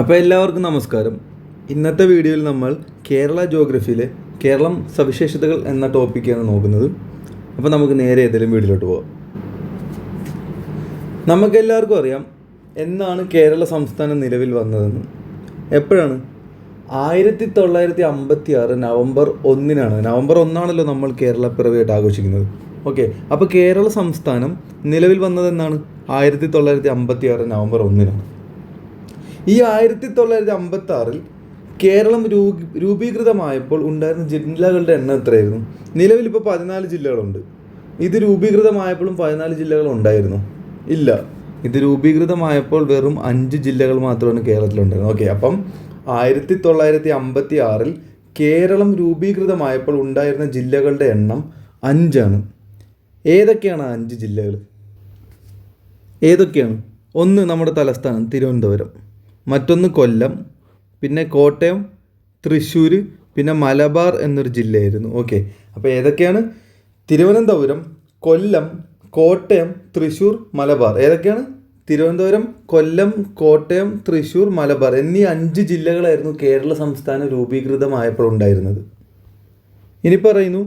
അപ്പോൾ എല്ലാവർക്കും നമസ്കാരം. ഇന്നത്തെ വീഡിയോയിൽ നമ്മൾ കേരള ജോഗ്രഫിയിലെ കേരളം സവിശേഷതകൾ എന്ന ടോപ്പിക്കാണ് നോക്കുന്നത്. അപ്പോൾ നമുക്ക് നേരെ ഏതെങ്കിലും വീഡിയോയിലോട്ട് പോകാം നമുക്കെല്ലാവർക്കും അറിയാം എന്നാണ് കേരള സംസ്ഥാനം നിലവിൽ വന്നതെന്ന്. എപ്പോഴാണ്? ആയിരത്തി തൊള്ളായിരത്തി അമ്പത്തി ആറ് നവംബർ ഒന്നിനാണ്. നവംബർ ഒന്നാണല്ലോ നമ്മൾ കേരള പിറവിയായിട്ട് ആഘോഷിക്കുന്നത്. ഓക്കെ അപ്പോൾ കേരള സംസ്ഥാനം നിലവിൽ വന്നതെന്നാണ്? ആയിരത്തി തൊള്ളായിരത്തി അമ്പത്തി ആറ് നവംബർ ഒന്നിനാണ്. ഈ ആയിരത്തി തൊള്ളായിരത്തി അമ്പത്തി ആറിൽ കേരളം രൂപ രൂപീകൃതമായപ്പോൾ ഉണ്ടായിരുന്ന ജില്ലകളുടെ എണ്ണം എത്രയായിരുന്നു? നിലവിൽ ഇപ്പോൾ പതിനാല് ജില്ലകളുണ്ട്. ഇത് രൂപീകൃതമായപ്പോഴും പതിനാല് ജില്ലകൾ ഉണ്ടായിരുന്നു. ഇല്ല. ഇത് രൂപീകൃതമായപ്പോൾ വെറും അഞ്ച് ജില്ലകൾ മാത്രമാണ് കേരളത്തിലുണ്ടായിരുന്നത്. ഓക്കെ അപ്പം ആയിരത്തി തൊള്ളായിരത്തി അമ്പത്തി ആറിൽ കേരളം രൂപീകൃതമായപ്പോൾ ഉണ്ടായിരുന്ന ജില്ലകളുടെ എണ്ണം അഞ്ചാണ്. ഏതൊക്കെയാണ് അഞ്ച് ജില്ലകൾ? ഏതൊക്കെയാണ്? ഒന്ന് നമ്മുടെ തലസ്ഥാനം തിരുവനന്തപുരം. മറ്റൊന്ന് കൊല്ലം പിന്നെ കോട്ടയം തൃശ്ശൂർ പിന്നെ മലബാർ എന്നൊരു ജില്ലയായിരുന്നു. ഓക്കെ അപ്പോൾ ഏതൊക്കെയാണ്? തിരുവനന്തപുരം കൊല്ലം കോട്ടയം തൃശ്ശൂർ മലബാർ. ഏതൊക്കെയാണ്? തിരുവനന്തപുരം കൊല്ലം കോട്ടയം തൃശ്ശൂർ മലബാർ എന്നീ അഞ്ച് ജില്ലകളായിരുന്നു കേരള സംസ്ഥാനം രൂപീകൃതമായപ്പോൾ ഉണ്ടായിരുന്നത് ഇനി പറയുന്നു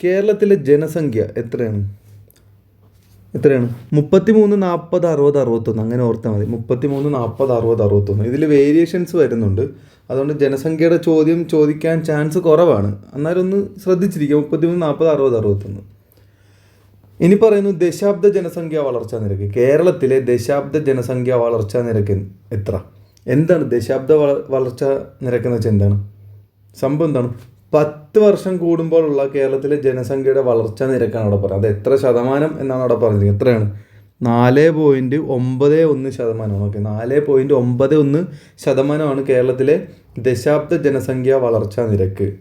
കേരളത്തിലെ ജനസംഖ്യ എത്രയാണ്? എത്രയാണ്? മുപ്പത്തി മൂന്ന് നാൽപ്പത് അറുപത് അറുപത്തൊന്ന്. അങ്ങനെ ഓർത്താൽ മതി. മുപ്പത്തി മൂന്ന് നാൽപ്പത് അറുപത് അറുപത്തൊന്ന്. ഇതിൽ വേരിയേഷൻസ് വരുന്നുണ്ട്. അതുകൊണ്ട് ജനസംഖ്യയുടെ ചോദ്യം ചോദിക്കാൻ ചാൻസ് കുറവാണ്. എന്നാലും ഒന്ന് ശ്രദ്ധിച്ചിരിക്കുക. മുപ്പത്തി മൂന്ന് നാൽപ്പത് അറുപത് അറുപത്തൊന്ന്. ഇനി പറയുന്നു ദശാബ്ദ ജനസംഖ്യ വളർച്ചാ നിരക്ക്. കേരളത്തിലെ ദശാബ്ദ ജനസംഖ്യ വളർച്ചാ നിരക്ക് എത്ര? എന്താണ് ദശാബ്ദ വള വളർച്ചാ നിരക്ക് എന്ന് വെച്ചാൽ എന്താണ്? സംഭവം എന്താണ്? പത്ത് വർഷം കൂടുമ്പോഴുള്ള കേരളത്തിലെ ജനസംഖ്യയുടെ വളർച്ചാ നിരക്കാണ് അവിടെ പറയുന്നത് അത് എത്ര ശതമാനം എന്നാണ് അവിടെ പറഞ്ഞത്. എത്രയാണ്? നാല് പോയിന്റ് ഒമ്പത് ഒന്ന് ശതമാനമാണ് ഓക്കെ നാല് പോയിന്റ് ഒമ്പത് ഒന്ന് ശതമാനമാണ് കേരളത്തിലെ ദശാബ്ദ ജനസംഖ്യ വളർച്ചാ നിരക്ക്.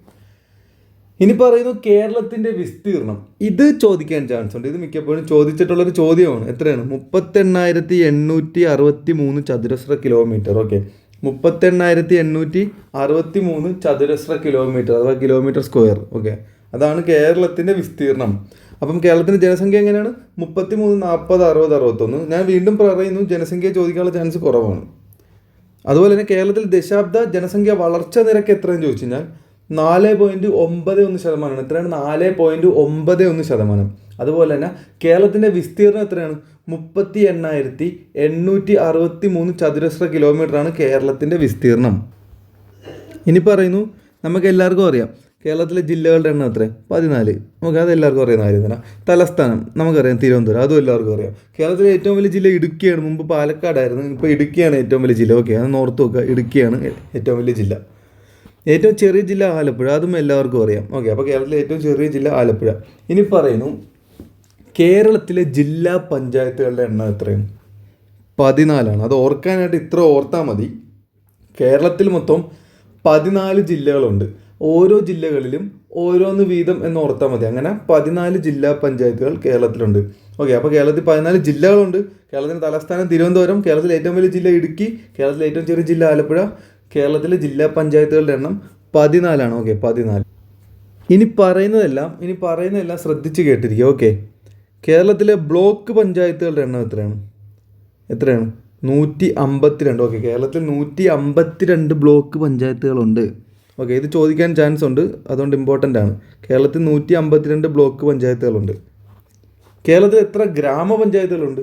ഇനി പറയുന്നു കേരളത്തിന്റെ വിസ്തീർണം. ഇത് ചോദിക്കാൻ ചാൻസ് ഉണ്ട്. ഇത് മിക്കപ്പോഴും ചോദിച്ചിട്ടുള്ളൊരു ചോദ്യമാണ്. എത്രയാണ്? മുപ്പത്തെണ്ണായിരത്തി എണ്ണൂറ്റി അറുപത്തി മൂന്ന് ചതുരശ്ര കിലോമീറ്റർ ഓക്കെ മുപ്പത്തെണ്ണായിരത്തി എണ്ണൂറ്റി അറുപത്തി മൂന്ന് ചതുരശ്ര കിലോമീറ്റർ അഥവാ കിലോമീറ്റർ സ്ക്വയർ ഓക്കെ അതാണ് കേരളത്തിന്റെ വിസ്തീർണം. അപ്പം കേരളത്തിന്റെ ജനസംഖ്യ എങ്ങനെയാണ്? മുപ്പത്തി മൂന്ന് നാൽപ്പത് അറുപത് അറുപത്തൊന്ന്. ഞാൻ വീണ്ടും പറയുന്നു ജനസംഖ്യ ചോദിക്കാനുള്ള ചാൻസ് കുറവാണ്. അതുപോലെ തന്നെ കേരളത്തിൽ ദശാബ്ദ ജനസംഖ്യ വളർച്ച നിരക്ക് എത്രയെന്ന് ചോദിച്ചു കഴിഞ്ഞാൽ നാല് പോയിന്റ് ഒമ്പത് ഒന്ന് ശതമാനമാണ്. എത്രയാണ്? നാല് പോയിന്റ് ഒമ്പത് ഒന്ന് ശതമാനം. അതുപോലെ തന്നെ കേരളത്തിന്റെ വിസ്തീർണം എത്രയാണ്? മുപ്പത്തി എണ്ണായിരത്തി എണ്ണൂറ്റി അറുപത്തി മൂന്ന് ചതുരശ്ര കിലോമീറ്ററാണ് കേരളത്തിന്റെ വിസ്തീർണം ഇനി പറയുന്നു നമുക്ക് എല്ലാവർക്കും അറിയാം കേരളത്തിലെ ജില്ലകളുടെ എണ്ണം എത്ര പതിനാല്. നമുക്ക് അത് എല്ലാവർക്കും അറിയുന്ന കാര്യം തന്നെ. തലസ്ഥാനം നമുക്കറിയാം തിരുവനന്തപുരം അതും എല്ലാവർക്കും അറിയാം. കേരളത്തിലെ ഏറ്റവും വലിയ ജില്ല ഇടുക്കിയാണ്. മുമ്പ് പാലക്കാടായിരുന്നു ഇപ്പോൾ ഇടുക്കിയാണ് ഏറ്റവും വലിയ ജില്ല. ഓക്കെ അത് നോർത്ത് നോക്കുക. ഇടുക്കിയാണ് ഏറ്റവും വലിയ ജില്ല. ഏറ്റവും ചെറിയ ജില്ല ആലപ്പുഴ അതും എല്ലാവർക്കും അറിയാം. ഓക്കെ അപ്പോൾ കേരളത്തിലെ ഏറ്റവും ചെറിയ ജില്ല ആലപ്പുഴ. ഇനി പറയുന്നു കേരളത്തിലെ ജില്ലാ പഞ്ചായത്തുകളുടെ എണ്ണം എത്രയാണ്? പതിനാലാണ്. അത് ഓർക്കാനായിട്ട് ഇത്ര ഓർത്താൽ മതി. കേരളത്തിൽ മൊത്തം പതിനാല് ജില്ലകളുണ്ട്. ഓരോ ജില്ലകളിലും ഓരോന്ന് വീതം എന്ന് ഓർത്താൽ മതി. അങ്ങനെ പതിനാല് ജില്ലാ പഞ്ചായത്തുകൾ കേരളത്തിലുണ്ട്. ഓക്കെ അപ്പോൾ കേരളത്തിൽ പതിനാല് ജില്ലകളുണ്ട്. കേരളത്തിന്റെ തലസ്ഥാനം തിരുവനന്തപുരം കേരളത്തിലെ ഏറ്റവും വലിയ ജില്ല ഇടുക്കി കേരളത്തിലെ ഏറ്റവും ചെറിയ ജില്ല ആലപ്പുഴ കേരളത്തിലെ ജില്ലാ പഞ്ചായത്തുകളുടെ എണ്ണം പതിനാലാണ്. ഓക്കെ പതിനാല്. ഇനി പറയുന്നതെല്ലാം ഇനി പറയുന്നതെല്ലാം ശ്രദ്ധിച്ച് കേട്ടിരിക്കുക. ഓക്കെ. കേരളത്തിലെ ബ്ലോക്ക് പഞ്ചായത്തുകളുടെ എണ്ണം എത്രയാണ്? എത്രയാണ്? നൂറ്റി അമ്പത്തിരണ്ട് ഓക്കെ കേരളത്തിൽ നൂറ്റി അമ്പത്തിരണ്ട് ബ്ലോക്ക് പഞ്ചായത്തുകളുണ്ട്. ഓക്കെ ഇത് ചോദിക്കാൻ ചാൻസ് ഉണ്ട്. അതുകൊണ്ട് ഇമ്പോർട്ടന്റ് ആണ്. കേരളത്തിൽ നൂറ്റി അമ്പത്തിരണ്ട് ബ്ലോക്ക് പഞ്ചായത്തുകളുണ്ട്. കേരളത്തിൽ എത്ര ഗ്രാമപഞ്ചായത്തുകളുണ്ട്?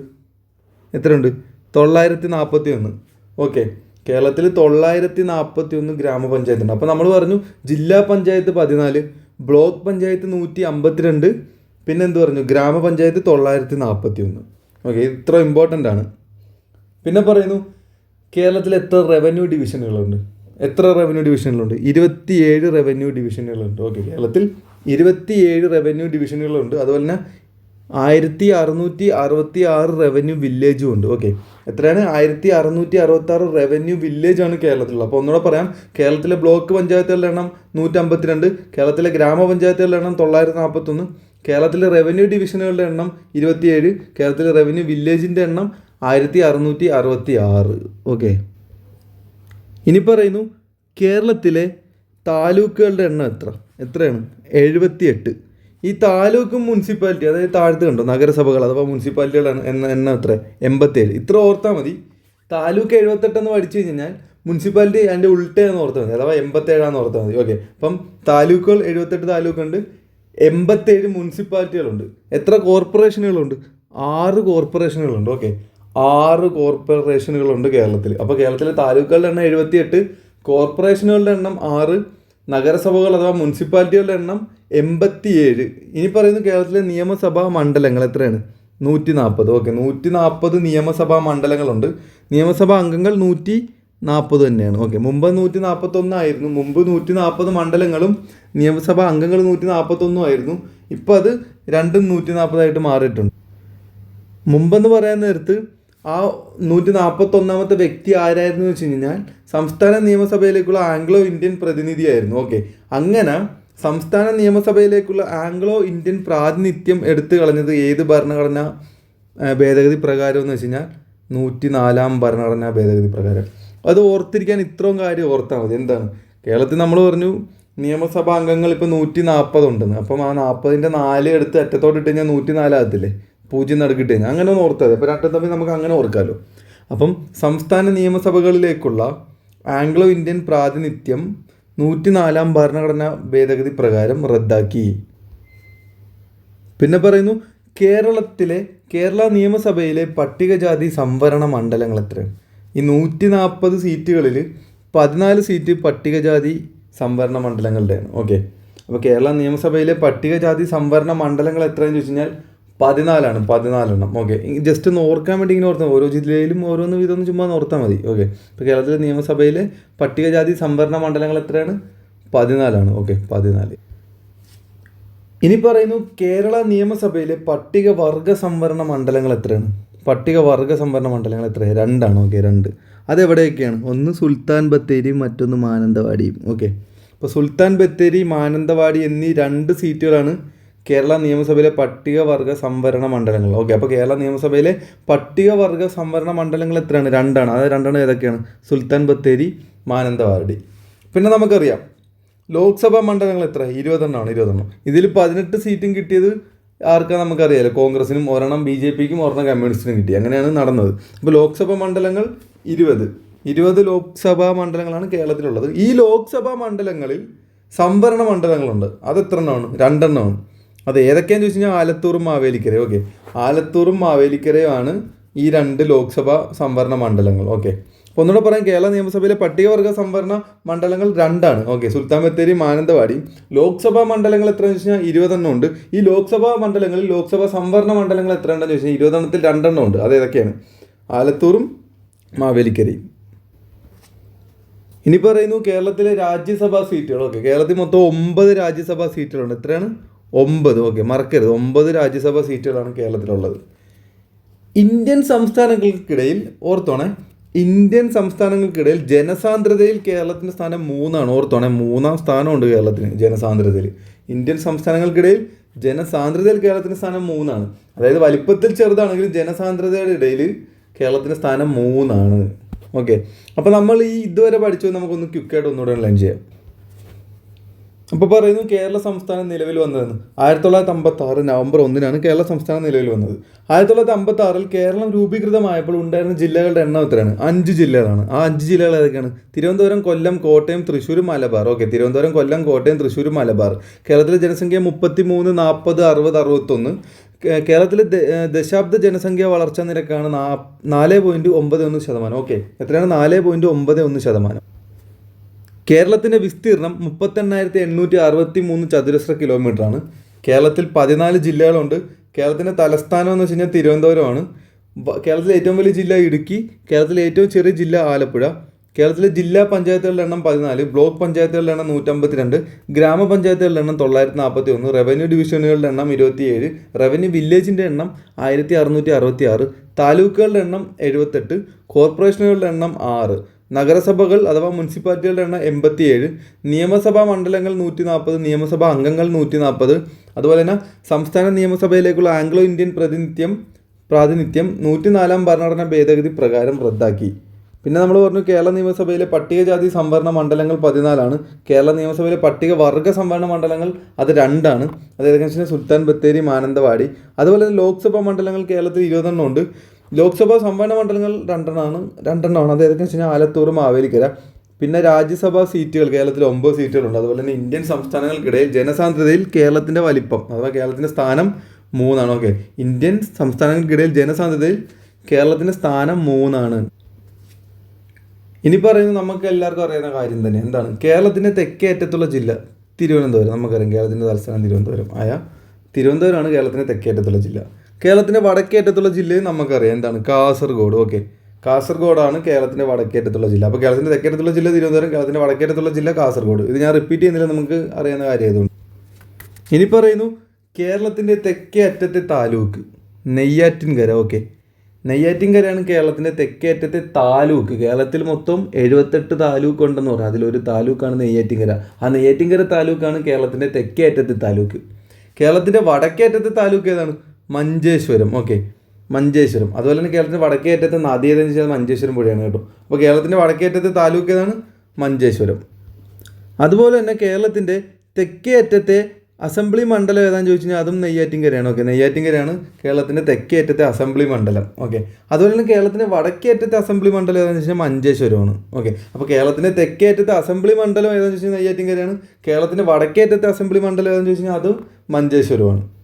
എത്രയുണ്ട്? തൊള്ളായിരത്തി നാൽപ്പത്തി ഒന്ന് ഓക്കെ കേരളത്തിൽ തൊള്ളായിരത്തി നാൽപ്പത്തി ഒന്ന് ഗ്രാമപഞ്ചായത്തുണ്ട്. അപ്പോൾ നമ്മൾ പറഞ്ഞു ജില്ലാ പഞ്ചായത്ത് പതിനാല് ബ്ലോക്ക് പഞ്ചായത്ത് നൂറ്റി അമ്പത്തിരണ്ട് പിന്നെ എന്ത് പറഞ്ഞു? ഗ്രാമപഞ്ചായത്ത് തൊള്ളായിരത്തി നാൽപ്പത്തി ഒന്ന് ഓക്കെ ഇത്ര ഇമ്പോർട്ടന്റ് ആണ്. പിന്നെ പറയുന്നു കേരളത്തിൽ എത്ര റവന്യൂ ഡിവിഷനുകളുണ്ട് എത്ര റവന്യൂ ഡിവിഷനുകളുണ്ട് ഇരുപത്തിയേഴ് റവന്യൂ ഡിവിഷനുകളുണ്ട് ഓക്കെ കേരളത്തിൽ ഇരുപത്തിയേഴ് റവന്യൂ ഡിവിഷനുകളുണ്ട് അതുപോലെ തന്നെ ആയിരത്തി അറുന്നൂറ്റി അറുപത്തി ആറ് റവന്യൂ വില്ലേജും ഉണ്ട്. ഓക്കെ എത്രയാണ്? ആയിരത്തി അറുന്നൂറ്റി അറുപത്തി ആറ് റവന്യൂ വില്ലേജാണ് കേരളത്തിലുള്ളത്. അപ്പോൾ ഒന്നുകൂടെ പറയാം. കേരളത്തിലെ ബ്ലോക്ക് പഞ്ചായത്തുകളുടെ എണ്ണം നൂറ്റമ്പത്തിരണ്ട് കേരളത്തിലെ ഗ്രാമപഞ്ചായത്തുകളുടെ എണ്ണം തൊള്ളായിരത്തി നാൽപ്പത്തൊന്ന് കേരളത്തിലെ റവന്യൂ ഡിവിഷനുകളുടെ എണ്ണം ഇരുപത്തിയേഴ് കേരളത്തിലെ റവന്യൂ വില്ലേജിന്റെ എണ്ണം ആയിരത്തി അറുന്നൂറ്റി അറുപത്തി ആറ് ഓക്കെ ഇനി പറയുന്നു കേരളത്തിലെ താലൂക്കുകളുടെ എണ്ണം എത്ര? എത്രയാണ്? എഴുപത്തി എട്ട് ഈ താലൂക്കും മുനിസിപ്പാലിറ്റി അതായത് താഴത്ത് കണ്ടോ നഗരസഭകൾ അഥവാ മുനിസിപ്പാലിറ്റികളുടെ എണ്ണ എണ്ണം എത്ര? എൺപത്തേഴ് ഇത്ര ഓർത്താൽ മതി. താലൂക്ക് എഴുപത്തെട്ടെന്ന് പഠിച്ചു കഴിഞ്ഞാൽ മുനിസിപ്പാലിറ്റി അതിന്റെ ഉൾട്ടയാന്ന് ഓർത്താൽ മതി അഥവാ എൺപത്തേഴാന്ന് ഓർത്താൽ മതി. ഓക്കെ അപ്പം താലൂക്കുകൾ എഴുപത്തെട്ട് താലൂക്കുണ്ട് എൺപത്തേഴ് മുനിസിപ്പാലിറ്റികളുണ്ട്. എത്ര കോർപ്പറേഷനുകളുണ്ട്? ആറ് കോർപ്പറേഷനുകളുണ്ട്. ഓക്കെ. ആറ് കോർപ്പറേഷനുകളുണ്ട് കേരളത്തിൽ. അപ്പോൾ കേരളത്തിലെ താലൂക്കുകളുടെ എണ്ണം എഴുപത്തിയെട്ട് കോർപ്പറേഷനുകളുടെ എണ്ണം ആറ് നഗരസഭകൾ അഥവാ മുനിസിപ്പാലിറ്റികളുടെ എണ്ണം എൺപത്തിയേഴ്. ഇനി പറയുന്നു കേരളത്തിലെ നിയമസഭാ മണ്ഡലങ്ങൾ എത്രയാണ്? നൂറ്റി നാൽപ്പത് ഓക്കെ. നൂറ്റി നാൽപ്പത് നിയമസഭാ മണ്ഡലങ്ങളുണ്ട്. നിയമസഭാ അംഗങ്ങൾ നൂറ്റി നാൽപ്പത് തന്നെയാണ്. ഓക്കെ മുമ്പ് നൂറ്റി നാൽപ്പത്തൊന്നായിരുന്നു മുമ്പ് നൂറ്റി നാൽപ്പത് മണ്ഡലങ്ങളും നിയമസഭാ അംഗങ്ങൾ നൂറ്റി നാൽപ്പത്തൊന്നും ആയിരുന്നു. ഇപ്പോൾ അത് രണ്ടും നൂറ്റി നാൽപ്പതായിട്ട് മാറിയിട്ടുണ്ട്. മുമ്പെന്ന് പറയാൻ നേരത്ത് ആ നൂറ്റി നാൽപ്പത്തൊന്നാമത്തെ വ്യക്തി ആരായിരുന്നു എന്ന് വെച്ച് കഴിഞ്ഞാൽ സംസ്ഥാന നിയമസഭയിലേക്കുള്ള ആംഗ്ലോ ഇന്ത്യൻ പ്രതിനിധിയായിരുന്നു. ഓക്കെ അങ്ങനെ സംസ്ഥാന നിയമസഭയിലേക്കുള്ള ആംഗ്ലോ ഇന്ത്യൻ പ്രാതിനിധ്യം എടുത്തു കളഞ്ഞത് ഏത് ഭരണഘടന ഭേദഗതി പ്രകാരം എന്ന് വെച്ച് കഴിഞ്ഞാൽ നൂറ്റി നാലാം ഭരണഘടനാ ഭേദഗതി പ്രകാരം. അത് ഓർത്തിരിക്കാൻ ഇത്രയും കാര്യം ഓർത്താൽ മതി. എന്താണ്? കേരളത്തിൽ നമ്മൾ പറഞ്ഞു നിയമസഭാ അംഗങ്ങൾ ഇപ്പോൾ നൂറ്റി നാൽപ്പതുണ്ടെന്ന് അപ്പം ആ നാൽപ്പതിന്റെ നാല് എടുത്ത് അറ്റത്തോട്ട് ഇട്ട് കഴിഞ്ഞാൽ നൂറ്റി നാലാകത്തില്ലേ പൂജ്യം നടുക്കിട്ട് കഴിഞ്ഞാൽ. അങ്ങനെ ഒന്ന് ഓർത്താൽ മതി. അപ്പോൾ രണ്ടും തമ്മിൽ നമുക്ക് അങ്ങനെ ഓർക്കാമല്ലോ അപ്പം സംസ്ഥാന നിയമസഭകളിലേക്കുള്ള ആംഗ്ലോ ഇന്ത്യൻ പ്രാതിനിധ്യം നൂറ്റി നാലാം ഭരണഘടനാ ഭേദഗതി പ്രകാരം റദ്ദാക്കി. പിന്നെ പറയുന്നു കേരളത്തിലെ കേരള നിയമസഭയിലെ പട്ടികജാതി സംവരണ മണ്ഡലങ്ങൾ എത്രയാണ്? ഈ നൂറ്റി നാൽപ്പത് സീറ്റുകളിൽ പതിനാല് സീറ്റ് പട്ടികജാതി സംവരണ മണ്ഡലങ്ങളുടെയാണ്. ഓക്കെ. അപ്പോൾ കേരള നിയമസഭയിലെ പട്ടികജാതി സംവരണ മണ്ഡലങ്ങൾ എത്രയെന്ന് ചോദിച്ചു കഴിഞ്ഞാൽ പതിനാലാണ് പതിനാലെണ്ണം. ഓക്കെ. ജസ്റ്റ് ഒന്ന് ഓർക്കാൻ വേണ്ടി ഇങ്ങനെ ഓർത്താൽ ഓരോ ജില്ലയിലും ഓരോന്ന് വീതം ചുമ്മാ ഓർത്താൽ മതി. ഓക്കെ. ഇപ്പോൾ കേരളത്തിലെ നിയമസഭയിലെ പട്ടികജാതി സംവരണ മണ്ഡലങ്ങൾ എത്രയാണ്? പതിനാലാണ്. ഓക്കെ. പതിനാല്. ഇനി പറയുന്നു കേരള നിയമസഭയിലെ പട്ടികവർഗ സംവരണ മണ്ഡലങ്ങൾ എത്രയാണ്? പട്ടികവർഗ സംവരണ മണ്ഡലങ്ങൾ എത്രയാണ് രണ്ടാണ്. ഓക്കെ രണ്ട്. അതെവിടെയൊക്കെയാണ്? ഒന്ന് സുൽത്താൻ ബത്തേരിയും മറ്റൊന്ന് മാനന്തവാടിയും ഓക്കെ. അപ്പോൾ സുൽത്താൻ ബത്തേരി മാനന്തവാടി എന്നീ രണ്ട് സീറ്റുകളാണ് കേരള നിയമസഭയിലെ പട്ടികവർഗ സംവരണ മണ്ഡലങ്ങൾ ഓക്കെ അപ്പോൾ കേരള നിയമസഭയിലെ പട്ടികവർഗ സംവരണ മണ്ഡലങ്ങൾ എത്രയാണ്? രണ്ടാണ്. അതായത് രണ്ടെണ്ണം ഏതൊക്കെയാണ്? സുൽത്താൻ ബത്തേരി മാനന്തവാടി. പിന്നെ നമുക്കറിയാം ലോക്സഭാ മണ്ഡലങ്ങൾ എത്ര? ഇരുപതെണ്ണമാണ് ഇരുപതെണ്ണം. ഇതിൽ പതിനെട്ട് സീറ്റും കിട്ടിയത് ആർക്കാ നമുക്കറിയാലോ? കോൺഗ്രസിനും ഒരെണ്ണം ബി ജെ പിക്കും ഒരെണ്ണം കമ്മ്യൂണിസ്റ്റിനും കിട്ടി. അങ്ങനെയാണ് നടന്നത്. അപ്പോൾ ലോക്സഭാ മണ്ഡലങ്ങൾ ഇരുപത്. ഇരുപത് ലോക്സഭാ മണ്ഡലങ്ങളാണ് കേരളത്തിലുള്ളത്. ഈ ലോക്സഭാ മണ്ഡലങ്ങളിൽ സംവരണ മണ്ഡലങ്ങളുണ്ട്. അത് എത്ര എണ്ണമാണ് രണ്ടെണ്ണമാണ്. അത് ഏതൊക്കെയാണെന്ന് ചോദിച്ചു കഴിഞ്ഞാൽ ആലത്തൂറും മാവേലിക്കരയും. ഓക്കെ. ആലത്തൂറും മാവേലിക്കരയുമാണ് ഈ രണ്ട് ലോക്സഭാ സംവരണ മണ്ഡലങ്ങൾ. ഓക്കെ അപ്പോൾ ഒന്നുകൂടെ പറയാം കേരള നിയമസഭയിലെ പട്ടികവർഗ സംവരണ മണ്ഡലങ്ങൾ രണ്ടാണ്. ഓക്കെ സുൽത്താൻ ബത്തേരി മാനന്തവാടി. ലോക്സഭാ മണ്ഡലങ്ങൾ എത്രയെന്ന് വെച്ച് കഴിഞ്ഞാൽ ഇരുപതെണ്ണം ഉണ്ട്. ഈ ലോക്സഭാ മണ്ഡലങ്ങളിൽ ലോക്സഭാ സംവരണ മണ്ഡലങ്ങൾ എത്ര ഉണ്ടെന്ന് ചോദിച്ചാൽ ഇരുപതെണ്ണത്തിൽ രണ്ടെണ്ണം ഉണ്ട്. അത് ഏതൊക്കെയാണ്? ആലത്തൂറും മാവേലിക്കരയും. ഇനി പറയുന്നു കേരളത്തിലെ രാജ്യസഭാ സീറ്റുകൾ. ഓക്കെ കേരളത്തിൽ മൊത്തം ഒമ്പത് രാജ്യസഭാ സീറ്റുകളുണ്ട്. എത്രയാണ്? ഒമ്പത്. ഓക്കെ മറക്കരുത്. ഒമ്പത് രാജ്യസഭാ സീറ്റുകളാണ് കേരളത്തിലുള്ളത്. ഇന്ത്യൻ സംസ്ഥാനങ്ങൾക്കിടയിൽ ഓർത്തോണേ ഇന്ത്യൻ സംസ്ഥാനങ്ങൾക്കിടയിൽ ജനസാന്ദ്രതയിൽ കേരളത്തിന്റെ സ്ഥാനം മൂന്നാണ്. ഓർത്തോണേ മൂന്നാം സ്ഥാനമുണ്ട് കേരളത്തിന് ജനസാന്ദ്രതയിൽ. ഇന്ത്യൻ സംസ്ഥാനങ്ങൾക്കിടയിൽ ജനസാന്ദ്രതയിൽ കേരളത്തിന്റെ സ്ഥാനം മൂന്നാണ്. അതായത് വലിപ്പത്തിൽ ചെറുതാണെങ്കിലും ജനസാന്ദ്രതയുടെ ഇടയിൽ കേരളത്തിന്റെ സ്ഥാനം മൂന്നാണ്. ഓക്കെ. അപ്പോൾ നമ്മൾ ഈ ഇതുവരെ പഠിച്ചത് നമുക്കൊന്ന് ക്വിക്കായിട്ട് ഒന്നുകൂടെ ലൈൻ ചെയ്യാം. അപ്പോൾ പറയുന്നു കേരള സംസ്ഥാനം നിലവിൽ വന്നതെന്ന്. ആയിരത്തി തൊള്ളായിരത്തി അമ്പത്തി ആറ് നവംബർ ഒന്നിനാണ് കേരള സംസ്ഥാനം നിലവിൽ വന്നത്. ആയിരത്തി തൊള്ളായിരത്തി അമ്പത്തി ആറിൽ കേരളം രൂപീകൃതമായപ്പോൾ ഉണ്ടായിരുന്ന ജില്ലകളുടെ എണ്ണം എത്രയാണ്? അഞ്ച് ജില്ലകളാണ്. ആ അഞ്ച് ജില്ലകൾ ഏതൊക്കെയാണ്? തിരുവനന്തപുരം കൊല്ലം കോട്ടയം തൃശ്ശൂർ മലബാർ. ഓക്കെ തിരുവനന്തപുരം കൊല്ലം കോട്ടയം തൃശ്ശൂർ മലബാർ. കേരളത്തിലെ ജനസംഖ്യ മുപ്പത്തി മൂന്ന് നാൽപ്പത് അറുപത് അറുപത്തൊന്ന്. കേരളത്തിലെ ദശാബ്ദ ജനസംഖ്യ വളർച്ചാ നിരക്കാണ് നാല് പോയിന്റ് ഒമ്പത് ഒന്ന് ശതമാനം. ഓക്കെ എത്രയാണ്? നാല് പോയിന്റ് ഒമ്പത് ഒന്ന് ശതമാനം. കേരളത്തിന്റെ വിസ്തീർണം മുപ്പത്തെണ്ണായിരത്തി എണ്ണൂറ്റി അറുപത്തി മൂന്ന് ചതുരശ്ര കിലോമീറ്ററാണ്. കേരളത്തിൽ പതിനാല് ജില്ലകളുണ്ട്. കേരളത്തിന്റെ തലസ്ഥാനം എന്ന് വെച്ച് കഴിഞ്ഞാൽ തിരുവനന്തപുരമാണ്. കേരളത്തിലെ ഏറ്റവും വലിയ ജില്ല ഇടുക്കി കേരളത്തിലെ ഏറ്റവും ചെറിയ ജില്ല ആലപ്പുഴ കേരളത്തിലെ ജില്ലാ പഞ്ചായത്തുകളുടെ എണ്ണം പതിനാല് ബ്ലോക്ക് പഞ്ചായത്തുകളുടെ എണ്ണം നൂറ്റമ്പത്തിരണ്ട് ഗ്രാമപഞ്ചായത്തുകളുടെ എണ്ണം തൊള്ളായിരത്തി നാൽപ്പത്തി ഒന്ന് റവന്യൂ ഡിവിഷനുകളുടെ എണ്ണം ഇരുപത്തിയേഴ് റവന്യൂ വില്ലേജിന്റെ എണ്ണം ആയിരത്തി അറുന്നൂറ്റി അറുപത്തി ആറ് താലൂക്കുകളുടെ എണ്ണം എഴുപത്തെട്ട് കോർപ്പറേഷനുകളുടെ എണ്ണം ആറ് നഗരസഭകൾ അഥവാ മുനിസിപ്പാലിറ്റികളുടെ എണ്ണം എൺപത്തിയേഴ് നിയമസഭാ മണ്ഡലങ്ങൾ നൂറ്റി നാൽപ്പത് നിയമസഭാ അംഗങ്ങൾ നൂറ്റി നാൽപ്പത് അതുപോലെ തന്നെ സംസ്ഥാന നിയമസഭയിലേക്കുള്ള ആംഗ്ലോ ഇന്ത്യൻ പ്രതിനിധ്യം പ്രാതിനിധ്യം നൂറ്റിനാലാം ഭരണഘടനാ ഭേദഗതി പ്രകാരം റദ്ദാക്കി. പിന്നെ നമ്മൾ പറഞ്ഞു കേരള നിയമസഭയിലെ പട്ടികജാതി സംവരണ മണ്ഡലങ്ങൾ പതിനാലാണ്. കേരള നിയമസഭയിലെ പട്ടിക വർഗ സംവരണ മണ്ഡലങ്ങൾ അത് രണ്ടാണ്. അത് സുൽത്താൻ ബത്തേരി മാനന്തവാടി. അതുപോലെ ലോക്സഭാ മണ്ഡലങ്ങൾ കേരളത്തിൽ ഇരുപതെണ്ണം ഉണ്ട്. ലോക്സഭാ സംവരണ മണ്ഡലങ്ങൾ രണ്ടെണ്ണമാണ് രണ്ടെണ്ണമാണ്. അത് ഏതൊക്കെയാണെന്ന് വെച്ച് കഴിഞ്ഞാൽ ആലത്തൂർ മാവേലിക്കര പിന്നെ രാജ്യസഭാ സീറ്റുകൾ കേരളത്തിൽ ഒമ്പത് സീറ്റുകളുണ്ട്. അതുപോലെ തന്നെ ഇന്ത്യൻ സംസ്ഥാനങ്ങൾക്കിടയിൽ ജനസാന്ദ്രതയിൽ കേരളത്തിന്റെ വലിപ്പം അഥവാ കേരളത്തിന്റെ സ്ഥാനം മൂന്നാണ്. ഓക്കെ. ഇന്ത്യൻ സംസ്ഥാനങ്ങൾക്കിടയിൽ ജനസാന്ദ്രതയിൽ കേരളത്തിന്റെ സ്ഥാനം മൂന്നാണ്. ഇനി പറയുന്നത് നമുക്ക് എല്ലാവർക്കും അറിയുന്ന കാര്യം തന്നെ എന്താണ്? കേരളത്തിന്റെ തെക്കേ അറ്റത്തുള്ള ജില്ല തിരുവനന്തപുരം. നമുക്കറിയാം കേരളത്തിന്റെ തലസ്ഥാനം തിരുവനന്തപുരം ആയ തിരുവനന്തപുരമാണ് കേരളത്തിന്റെ തെക്കേ അറ്റത്തുള്ള ജില്ല. കേരളത്തിന്റെ വടക്കേ അറ്റത്തുള്ള ജില്ലയും നമുക്കറിയാം. എന്താണ്? കാസർഗോഡ്. ഓക്കെ. കാസർഗോഡാണ് കേരളത്തിന്റെ വടക്കേ അറ്റത്തുള്ള ജില്ല. അപ്പോൾ കേരളത്തിന്റെ തെക്കേ അറ്റത്തുള്ള ജില്ല തിരുവനന്തപുരം കേരളത്തിന്റെ വടക്കേ അറ്റത്തുള്ള ജില്ല കാസർഗോഡ്. ഇത് ഞാൻ റിപ്പീറ്റ് ചെയ്യുന്നില്ല നമുക്ക് അറിയാവുന്ന കാര്യമായതുകൊണ്ട്. ഇനി പറയുന്നു കേരളത്തിന്റെ തെക്കേ അറ്റത്തെ താലൂക്ക് നെയ്യാറ്റിൻകര. ഓക്കെ. നെയ്യാറ്റിൻകരയാണ് കേരളത്തിന്റെ തെക്കേ അറ്റത്തെ താലൂക്ക്. കേരളത്തിൽ മൊത്തം എഴുപത്തെട്ട് താലൂക്ക് ഉണ്ടെന്ന് പറഞ്ഞു അതിലൊരു താലൂക്കാണ് നെയ്യാറ്റിൻകര. ആ നെയ്യാറ്റിൻകര താലൂക്കാണ് കേരളത്തിന്റെ തെക്കേ അറ്റത്തെ താലൂക്ക്. കേരളത്തിന്റെ വടക്കേ അറ്റത്തെ താലൂക്ക് ഏതാണ്? മഞ്ചേശ്വരം. ഓക്കെ മഞ്ചേശ്വരം. അതുപോലെ തന്നെ കേരളത്തിന്റെ വടക്കേ അറ്റത്ത് നദി ഏതെന്ന് വെച്ചാൽ മഞ്ചേശ്വരം പുഴയാണ് കേട്ടോ. അപ്പോൾ കേരളത്തിന്റെ വടക്കേ അറ്റത്തെ താലൂക്ക് ഏതാണ്? മഞ്ചേശ്വരം. അതുപോലെ തന്നെ കേരളത്തിന്റെ തെക്കേ അറ്റത്തെ അസംബ്ലി മണ്ഡലം ഏതാന്ന് ചോദിച്ചു കഴിഞ്ഞാൽ അതും നെയ്യാറ്റിൻകരയാണ്. ഓക്കെ നെയ്യാറ്റിൻകരയാണ് കേരളത്തിന്റെ തെക്കേ അറ്റത്തെ അസംബ്ലി മണ്ഡലം. ഓക്കെ അതുപോലെ തന്നെ കേരളത്തിന്റെ വടക്കേ അറ്റത്തെ അസംബ്ലി മണ്ഡലം ഏതാണെന്ന് വെച്ചാൽ മഞ്ചേശ്വരമാണ്. ഓക്കെ അപ്പോൾ കേരളത്തിന്റെ തെക്കേ അറ്റത്തെ അസംബ്ലി മണ്ഡലം ഏതാണെന്ന് ചോദിച്ചാൽ നെയ്യാറ്റിൻകരയാണ്. കേരളത്തിന്റെ വടക്കേ അറ്റത്തെ അസംബ്ലി മണ്ഡലം ഏതാണെന്ന് ചോദിച്ചു കഴിഞ്ഞാൽ അതും മഞ്ചേശ്വരമാണ്.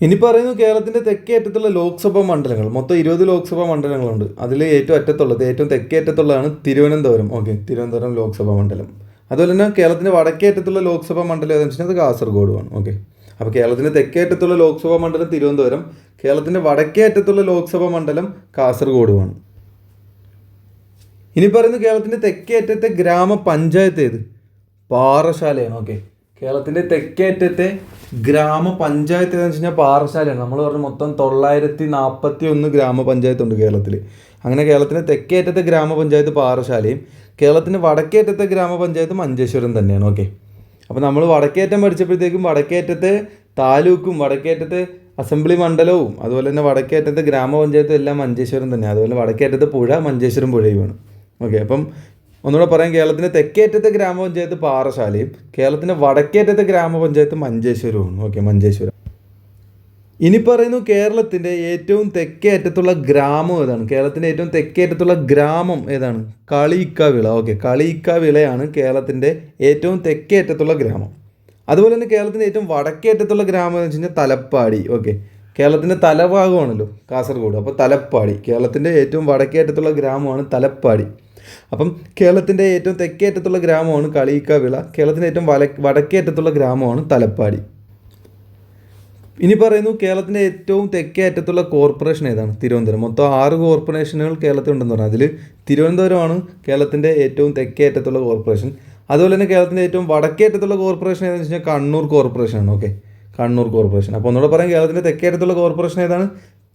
ഇനി പറയുന്നു കേരളത്തിന്റെ തെക്കേ അറ്റത്തുള്ള ലോക്സഭാ മണ്ഡലങ്ങൾ. മൊത്തം ഇരുപത് ലോക്സഭാ മണ്ഡലങ്ങളുണ്ട്. അതിൽ ഏറ്റവും അറ്റത്തുള്ളത് ഏറ്റവും തെക്കേ അറ്റത്തുള്ളതാണ് തിരുവനന്തപുരം. ഓക്കെ തിരുവനന്തപുരം ലോക്സഭാ മണ്ഡലം. അതുപോലെ തന്നെ കേരളത്തിന്റെ വടക്കേ അറ്റത്തുള്ള ലോക്സഭാ മണ്ഡലം ഏതെന്ന് വെച്ചാൽ അത് കാസർഗോഡുമാണ് ഓക്കെ അപ്പോൾ കേരളത്തിന്റെ തെക്കേ അറ്റത്തുള്ള ലോക്സഭാ മണ്ഡലം തിരുവനന്തപുരം കേരളത്തിന്റെ വടക്കേ അറ്റത്തുള്ള ലോക്സഭാ മണ്ഡലം കാസർഗോഡുമാണ് ഇനി പറയുന്നു കേരളത്തിന്റെ തെക്കേ അറ്റത്തെ ഗ്രാമപഞ്ചായത്ത് ഏത്? പാറശാലയാണ്. ഓക്കെ കേരളത്തിന്റെ തെക്കേ അറ്റത്തെ ഗ്രാമപഞ്ചായത്ത് എന്ന് വെച്ച് കഴിഞ്ഞാൽ പാറശാലയാണ് നമ്മൾ പറഞ്ഞു മൊത്തം തൊള്ളായിരത്തി നാൽപ്പത്തി ഒന്ന് ഗ്രാമപഞ്ചായത്ത് ഉണ്ട് കേരളത്തിൽ അങ്ങനെ കേരളത്തിന്റെ തെക്കേ അറ്റത്തെ ഗ്രാമപഞ്ചായത്ത് പാറശാലയും കേരളത്തിന്റെ വടക്കേ അറ്റത്തെ ഗ്രാമപഞ്ചായത്ത് മഞ്ചേശ്വരം തന്നെയാണ്. ഓക്കെ. അപ്പോൾ നമ്മൾ വടക്കേറ്റം പഠിച്ചപ്പോഴത്തേക്കും വടക്കേറ്റത്തെ താലൂക്കും വടക്കേറ്റത്തെ അസംബ്ലി മണ്ഡലവും അതുപോലെ തന്നെ വടക്കേറ്റത്തെ ഗ്രാമപഞ്ചായത്തും എല്ലാം മഞ്ചേശ്വരം തന്നെയാണ് അതുപോലെ വടക്കേറ്റത്തെ പുഴ മഞ്ചേശ്വരം പുഴയുമാണ്. ഓക്കെ. അപ്പം ഒന്നുകൂടെ പറയാം കേരളത്തിന്റെ തെക്കേറ്റത്തെ ഗ്രാമപഞ്ചായത്ത് പാറശാലയും കേരളത്തിന്റെ വടക്കേറ്റത്തെ ഗ്രാമപഞ്ചായത്ത് മഞ്ചേശ്വരവുമാണ്. ഓക്കെ മഞ്ചേശ്വരം. ഇനി പറയുന്നു കേരളത്തിന്റെ ഏറ്റവും തെക്കേ അറ്റത്തുള്ള ഗ്രാമം ഏതാണ്? കേരളത്തിന്റെ ഏറ്റവും തെക്കേ അറ്റത്തുള്ള ഗ്രാമം ഏതാണ്? കളിയിക്കാവിള ഓക്കെ കളിയിക്കാവിളയാണ് കേരളത്തിന്റെ ഏറ്റവും തെക്കേ അറ്റത്തുള്ള ഗ്രാമം. അതുപോലെ തന്നെ കേരളത്തിന്റെ ഏറ്റവും വടക്കേ അറ്റത്തുള്ള ഗ്രാമം എന്ന് വെച്ച് കഴിഞ്ഞാൽ തലപ്പാടി. ഓക്കെ കേരളത്തിന്റെ തലഭാഗമാണല്ലോ കാസർഗോഡ്. അപ്പോൾ തലപ്പാടി കേരളത്തിന്റെ ഏറ്റവും വടക്കേ അറ്റത്തുള്ള ഗ്രാമമാണ് തലപ്പാടി. അപ്പം കേരളത്തിന്റെ ഏറ്റവും തെക്കേ അറ്റത്തുള്ള ഗ്രാമമാണ് കളിയിക്കാവിള കേരളത്തിന്റെ ഏറ്റവും വല വടക്കേ അറ്റത്തുള്ള ഗ്രാമമാണ് തലപ്പാടി. ഇനി പറയുന്നു കേരളത്തിന്റെ ഏറ്റവും തെക്കേ അറ്റത്തുള്ള കോർപ്പറേഷൻ ഏതാണ്? തിരുവനന്തപുരം. മൊത്തം ആറ് കോർപ്പറേഷനുകൾ കേരളത്തിൽ ഉണ്ടെന്ന് പറഞ്ഞു അതിൽ തിരുവനന്തപുരമാണ് കേരളത്തിന്റെ ഏറ്റവും തെക്കേ അറ്റത്തുള്ള കോർപ്പറേഷൻ. അതുപോലെ തന്നെ കേരളത്തിന്റെ ഏറ്റവും വടക്കേ അറ്റത്തുള്ള കോർപ്പറേഷൻ ഏതാണെന്ന് വെച്ച് കഴിഞ്ഞാൽ കണ്ണൂർ കോർപ്പറേഷനാണ്. ഓക്കെ. കണ്ണൂർ കോർപ്പറേഷൻ. അപ്പോൾ ഒന്നുകൂടെ പറയാം കേരളത്തിന്റെ തെക്കേ അറ്റത്തുള്ള കോർപ്പറേഷൻ ഏതാണ്?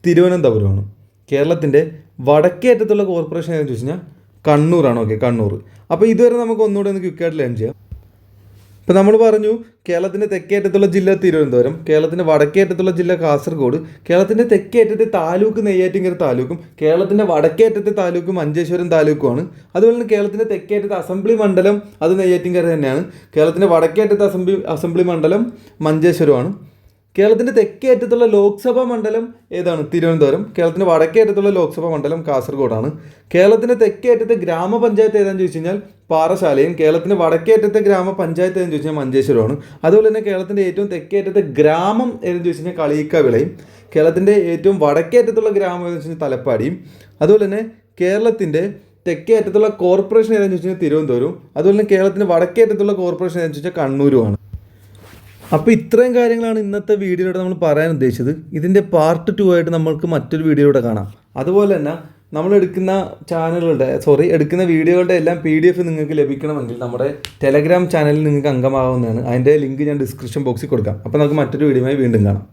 തിരുവനന്തപുരമാണ്. കേരളത്തിന്റെ വടക്കേ അറ്റത്തുള്ള കോർപ്പറേഷൻ ഏതെന്ന് ചോദിച്ചു കഴിഞ്ഞാൽ കണ്ണൂറാണ് ഓക്കെ കണ്ണൂർ. അപ്പോൾ ഇതുവരെ നമുക്ക് ഒന്നുകൂടെ ഒന്ന് ക്വിക്കായിട്ട് ലേൺ ചെയ്യാം. ഇപ്പം നമ്മൾ പറഞ്ഞു കേരളത്തിന്റെ തെക്കേറ്റത്തുള്ള ജില്ല തിരുവനന്തപുരം കേരളത്തിന്റെ വടക്കേറ്റത്തുള്ള ജില്ല കാസർഗോഡ് കേരളത്തിന്റെ തെക്കേറ്റത്തെ താലൂക്ക് നെയ്യാറ്റിങ്കര താലൂക്കും കേരളത്തിന്റെ വടക്കേറ്റത്തെ താലൂക്ക് മഞ്ചേശ്വരം താലൂക്കുമാണ്. അതുപോലെ തന്നെ കേരളത്തിന്റെ തെക്കേറ്റത്തെ അസംബ്ലി മണ്ഡലം അത് നെയ്യാറ്റിങ്കര തന്നെയാണ്. കേരളത്തിന്റെ വടക്കേറ്റത്തെ അസംബ്ലി അസംബ്ലി മണ്ഡലം മഞ്ചേശ്വരമാണ് കേരളത്തിന്റെ തെക്കേ അറ്റത്തുള്ള ലോക്സഭാ മണ്ഡലം ഏതാണ്? തിരുവനന്തപുരം. കേരളത്തിന്റെ വടക്കേ അറ്റത്തുള്ള ലോക്സഭാ മണ്ഡലം കാസർഗോഡാണ്. കേരളത്തിന്റെ തെക്കേ അറ്റത്തെ ഗ്രാമപഞ്ചായത്ത് ഏതാണെന്ന് ചോദിച്ചു കഴിഞ്ഞാൽ പാറശാലയും കേരളത്തിന്റെ വടക്കേ അറ്റത്തെ ഗ്രാമപഞ്ചായത്ത് ഏതെന്ന് ചോദിച്ചാൽ മഞ്ചേശ്വരമാണ് അതുപോലെ തന്നെ കേരളത്തിന്റെ ഏറ്റവും തെക്കേ അറ്റത്തെ ഗ്രാമം ഏതെന്ന് ചോദിച്ചു കഴിഞ്ഞാൽ കളിയിക്കാവിളയും. കേരളത്തിന്റെ ഏറ്റവും വടക്കേ അറ്റത്തുള്ള ഗ്രാമം ഏതെന്ന് വെച്ച് കഴിഞ്ഞാൽ തലപ്പാടിയും. അതുപോലെ തന്നെ കേരളത്തിന്റെ തെക്കേ അറ്റത്തുള്ള കോർപ്പറേഷൻ ഏതാണെന്ന് ചോദിച്ചു കഴിഞ്ഞാൽ തിരുവനന്തപുരം അതുപോലെ തന്നെ കേരളത്തിന്റെ വടക്കേ അറ്റത്തുള്ള കോർപ്പറേഷൻ ഏതെന്ന് ചോദിച്ചാൽ കണ്ണൂരുമാണ്. അപ്പോൾ ഇത്രയും കാര്യങ്ങളാണ് ഇന്നത്തെ വീഡിയോയിലൂടെ നമ്മൾ പറയാൻ ഉദ്ദേശിച്ചത്. ഇതിന്റെ പാർട്ട് ടു ആയിട്ട് നമ്മൾക്ക് മറ്റൊരു വീഡിയോയിലൂടെ കാണാം. അതുപോലെ തന്നെ നമ്മൾ എടുക്കുന്ന ചാനലുകളുടെ സോറി എടുക്കുന്ന വീഡിയോകളുടെ എല്ലാം പി ഡി എഫ് നിങ്ങൾക്ക് ലഭിക്കണമെങ്കിൽ നമ്മുടെ ടെലഗ്രാം ചാനലിൽ നിങ്ങൾക്ക് അംഗമാവുന്നതാണ്. അതിന്റെ ലിങ്ക് ഞാൻ ഡിസ്ക്രിപ്ഷൻ ബോക്സിൽ കൊടുക്കാം. അപ്പോൾ നമുക്ക് മറ്റൊരു വീഡിയോയുമായി വീണ്ടും കാണാം.